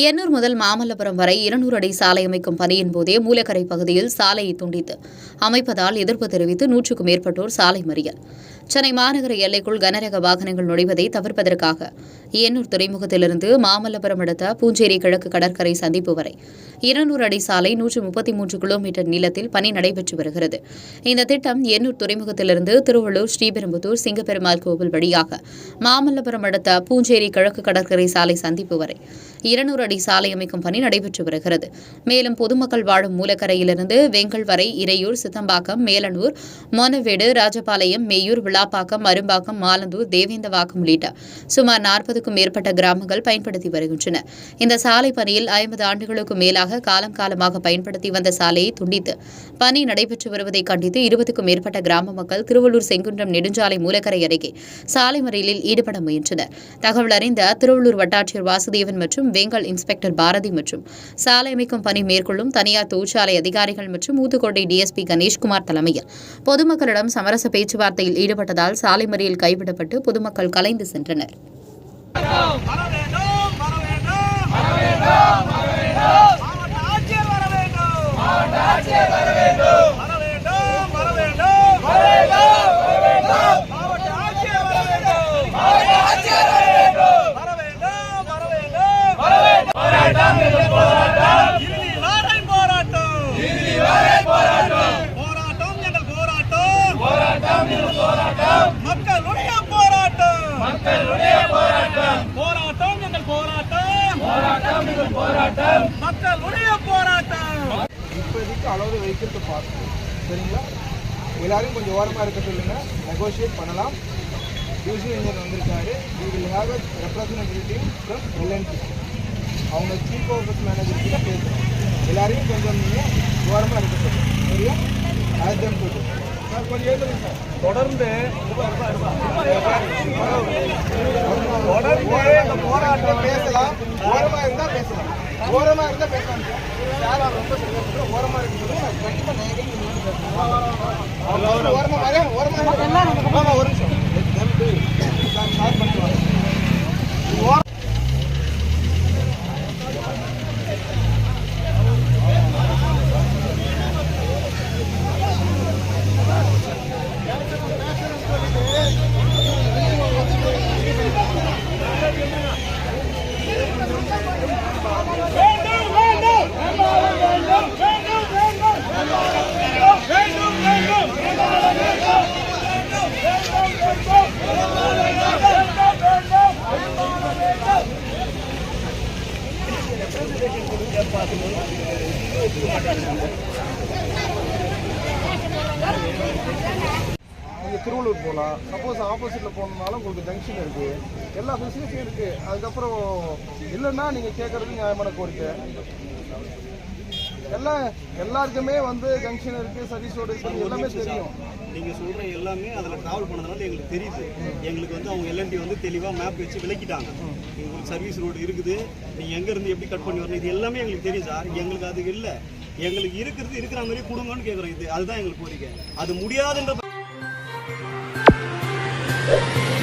எண்ணூர் முதல் மாமல்லபுரம் வரை இருநூறு அடி சாலை அமைக்கும் பணியின் போதே மூலக்கரை பகுதியில் சாலையை துண்டித்து அமைப்பதால் எதிர்ப்பு தெரிவித்து நூற்றுக்கும் மேற்பட்டோர் சாலை மறியல். சென்னை மாநகர எல்லைக்குள் கனரக வாகனங்கள் நுழைவதை தவிர்ப்பதற்காக எண்ணூர் துறைமுகத்திலிருந்து மாமல்லபுரம் அடுத்த பூஞ்சேரி கிழக்கு கடற்கரை சந்திப்பு வரை இருநூறு அடி சாலை நூற்று முப்பத்தி மூன்று கிலோமீட்டர் நீளத்தில் பணி நடைபெற்று வருகிறது. இந்த திட்டம் எண்ணூர் துறைமுகத்திலிருந்து திருவள்ளூர் ஸ்ரீபெரும்புத்தூர் சிங்கப்பெருமாள் கோவில் வழியாக மாமல்லபுரம் அடுத்த பூஞ்சேரி கிழக்கு கடற்கரை சாலை சந்திப்பு வரை இருநூறு அடி சாலை அமைக்கும் பணி நடைபெற்று வருகிறது. மேலும் பொதுமக்கள் வாழும் மூலக்கரையிலிருந்து வெங்கல் வரை இறையூர் சித்தம்பாக்கம் மேலனூர் மோனவேடு ராஜபாளையம் மேயூர் விழாப்பாக்கம் அரும்பாக்கம் மாலந்தூர் தேவேந்தவாக்கம் உள்ளிட்ட சுமார் நாற்பதுக்கும் மேற்பட்ட கிராமங்கள் பயன்படுத்தி வருகின்றன. இந்த சாலை பணியில் ஐம்பது ஆண்டுகளுக்கும் மேலாக காலம் காலமாக பயன்படுத்தி வந்த சாலையை துண்டித்து பணி நடைபெற்று வருவதை கண்டித்து இருபதுக்கும் மேற்பட்ட கிராம மக்கள் திருவள்ளூர் செங்குன்றம் நெடுஞ்சாலை மூலக்கரை அருகே சாலை மறியலில் ஈடுபட முயன்றனர். தகவல் அறிந்த திருவள்ளூர் வட்டாட்சியர் வாசுதேவன் மற்றும் வேங்கல் இன்ஸ்பெக்டர் பாரதி மற்றும் சாலை அமைக்கும் பணி மேற்கொள்ளும் தனியார் தொழிற்சாலை அதிகாரிகள் மற்றும் ஊத்துக்கோட்டை டிஎஸ்பி கணேஷ்குமார் தலைமையில் பொதுமக்களிடம் சமரச பேச்சுவார்த்தையில் ஈடுபட்டு ஈடுபட்டதால் சாலை மறியல் கைவிடப்பட்டு பொதுமக்கள் கலைந்து சென்றனர். வர வேண்டும் வர வேண்டும் வர வேண்டும் வர வேண்டும் மாவட்ட ஆட்சியர் வர வேண்டும் மாவட்ட ஆட்சியர் வர வேண்டும் வர வேண்டும் வர வேண்டும் வர வேண்டும் வர வேண்டும் மாவட்ட ஆட்சியர் வர வேண்டும் மாவட்ட ஆட்சியர் வர வேண்டும் வர வேண்டும் வர வேண்டும் வர வேண்டும் போராட்டம் போராட்டம் இறுதி வாரை போராட்டம் இறுதி வாரை போராட்டம் போராட்டம் எங்கள் போராட்டம் போராட்டம் எங்கள் போராட்டம் மக்களுடைய போராட்டம். மக்களுடைய போராட்டம். போராட்டம் எங்கள் போராட்டம். போராட்டம் எங்கள் போராட்டம். மக்களுடைய போராட்டம். இப்போதைக்கு அளவு வைக்கிறது பார்த்து சரிங்களா? எல்லாரையும் கொஞ்சம் ஓரமாக இருக்க சொல்லுங்க. நெகோஷியேட் பண்ணலாம். டிவிஷன் இன்ஜினியர் வந்திருக்காரு. We will have a representative from LNT அவங்க சீஃப் ஆஃபீஸ் மேனேஜர் கிட்ட பேசுகிறோம் எல்லாரையும் கொஞ்சம் நீங்கள் ஓரமாக இருக்க சொல்லுங்க. தொடர்ந்து தொடர்ந்து இந்த போராட்டம் பேசலாம். ஓரமாக இருந்தால் பேசலாம். ஓரமாக இருந்தால் பேசலாம். சார் அவர் ரொம்ப ஓரமாக இருக்கு நேரம் திருவள்ளூர் போகலாம். சப்போஸ் ஆப்போசிட்டில் போகணுன்னாலும் உங்களுக்கு ஜங்ஷன் இருக்குது எல்லா ஃபெசிலிட்டியும் இருக்குது அதுக்கப்புறம் இல்லைன்னா நீங்கள் கேட்குறது நியாயமான கோரிக்கை. எல்லாம் எல்லாருக்குமே வந்து ஜங்ஷன் இருக்குது சர்வீஸ் ரோடு இருக்குது எல்லாமே தெரியும். நீங்கள் சொல்கிற எல்லாமே அதில் ட்ராவல் பண்ணதுனால எங்களுக்கு தெரியுது. எங்களுக்கு வந்து அவங்க எல்என்டி வந்து தெளிவாக மேப் வச்சு விளக்கிட்டாங்க. உங்களுக்கு சர்வீஸ் ரோடு இருக்குது. நீங்கள் எங்கேருந்து எப்படி கட் பண்ணி வரணும் இது எல்லாமே எங்களுக்கு தெரியும் சார். எங்களுக்கு அது இல்லை. எங்களுக்கு இருக்கிறது இருக்கிற மாதிரி கொடுங்கன்னு கேட்குறோம் இது அதுதான் எங்களுக்கு கோரிக்கை. அது முடியாதுன்ற Thank you.